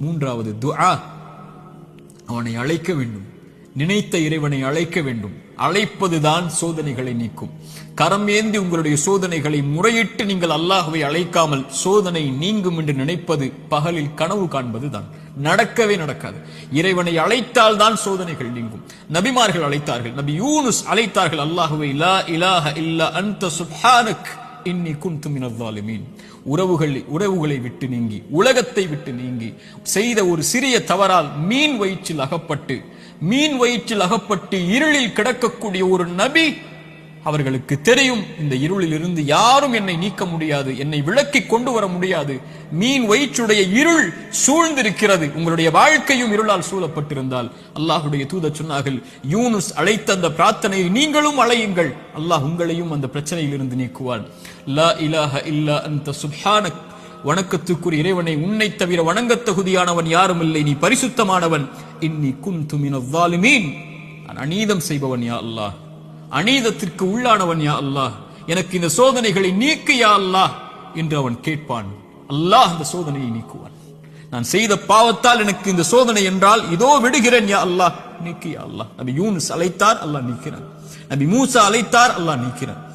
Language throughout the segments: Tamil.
மூன்றாவது துஆ அவனை அழைக்க வேண்டும். நினைத்த இறைவனை அழைக்க வேண்டும். அழைப்பதுதான் சோதனைகளை நீக்கும். கரம் ஏந்தி உங்களுடைய சோதனைகளை முறையிட்டு நீங்கள் அல்லாஹுவை அழைக்காமல் சோதனை நீங்கும் என்று நினைப்பது பகலில் கனவு காண்பதுதான். நடக்கவே நடக்காது. இறைவனை அழைத்தால் தான் சோதனைகள் நீங்கும். நபிமார்கள் அழைத்தார்கள். நபி யூனுஸ் அழைத்தார்கள். அல்லாஹுவை லா இலாஹ இல்லா அந்த சுப்ஹானக். இன்னி குன்து மினல் உறவுகளை உறவுகளை விட்டு நீங்கி உலகத்தை விட்டு நீங்கி செய்த ஒரு சிறிய தவறால் மீன் வயிற்றில் அகப்பட்டு மீன் வயிற்றில் அகப்பட்டு இருளில் கிடக்கக்கூடிய ஒரு நபி அவர்களுக்கு தெரியும் இந்த இருளில் இருந்து யாரும் என்னை நீக்க முடியாது என்னை விளக்கி கொண்டு வர முடியாது. மீன் வயிற்றுடைய இருள் சூழ்ந்திருக்கிறது. உங்களுடைய வாழ்க்கையும் இருளால் சூழப்பட்டிருந்தால். அல்லாஹுடைய தூத சொன்னார்கள் யூனுஸ் அழைத்த அந்த பிரார்த்தனையை நீங்களும் அழையுங்கள் அல்லாஹ் உங்களையும் அந்த பிரச்சனையில் இருந்து நீக்குவான். லா இலாஹ இல்லா அந்த சுப்ஹானக். வணக்கத்துக்குரிய இறைவனை உன்னை தவிர வணங்கத் தகுதியானவன் யாரும் இல்லை. நீ பரிசுத்தமானவன். இன்னி குன்து மினல் நான் அநீதம் செய்பவன் யா அல்லாஹ். அநீதத்திற்கு உள்ளானவன் யா அல்லாஹ். எனக்கு இந்த சோதனைகளை நீக்கு யா அல்லாஹ் என்று அவன் கேட்பான். அல்லாஹ் அந்த சோதனையை நீக்குவான். நான் செய்த பாவத்தால் எனக்கு இந்த சோதனை என்றால் இதோ விடுகிறேன் யா அல்லாஹ். நீக்கு யா அல்லாஹ். நபி யூனுஸ் அழைத்தார் அல்லாஹ் நீக்கிறான். நபி மூசா அழைத்தார் அல்லாஹ் நீக்கிறான்.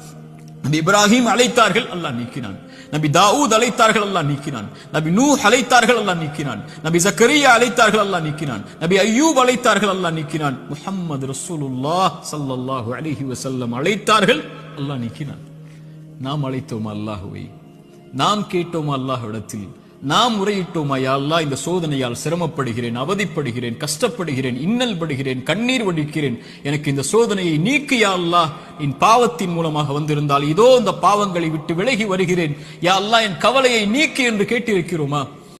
நபி இப்ராஹிம் அழைத்தார்கள் அல்லாஹ் நீக்கினான். நபி தாவூத் அழைத்தார்கள் அல்லாஹ் நீக்கினான். நபி நூ அழைத்தார்கள் அல்லாஹ் நீக்கினான். நபி ஜக்கரியா அழைத்தார்கள் அல்லாஹ் நீக்கினான். நபி ஐயூப் அழைத்தார்கள் அல்லாஹ் நீக்கினான். முஹம்மது ரசூலுல்லாஹ் ஸல்லல்லாஹு அலைஹி வஸல்லம் அழைத்தார்கள் அல்லாஹ் நீக்கினான். நாம் அழைத்தோம் அல்லாஹுவை? நாம் கேட்டோம் அல்லாஹ்விடத்தில்? நாம் முறையிட்டோமா யா அல்லாஹ் இந்த சோதனையால் சிரமப்படுகிறேன் அவதிப்படுகிறேன் கஷ்டப்படுகிறேன் இன்னல் படுகிறேன் கண்ணீர் வடிக்கிறேன். எனக்கு இந்த சோதனையை நீக்கு யா அல்லாஹ். என் பாவத்தின் மூலமாக வந்திருந்தால் இதோ இந்த பாவங்களை விட்டு விலகி வருகிறேன். யா அல்லாஹ் என் கவலையை நீக்கு என்று கேட்டிருக்கிறோமா?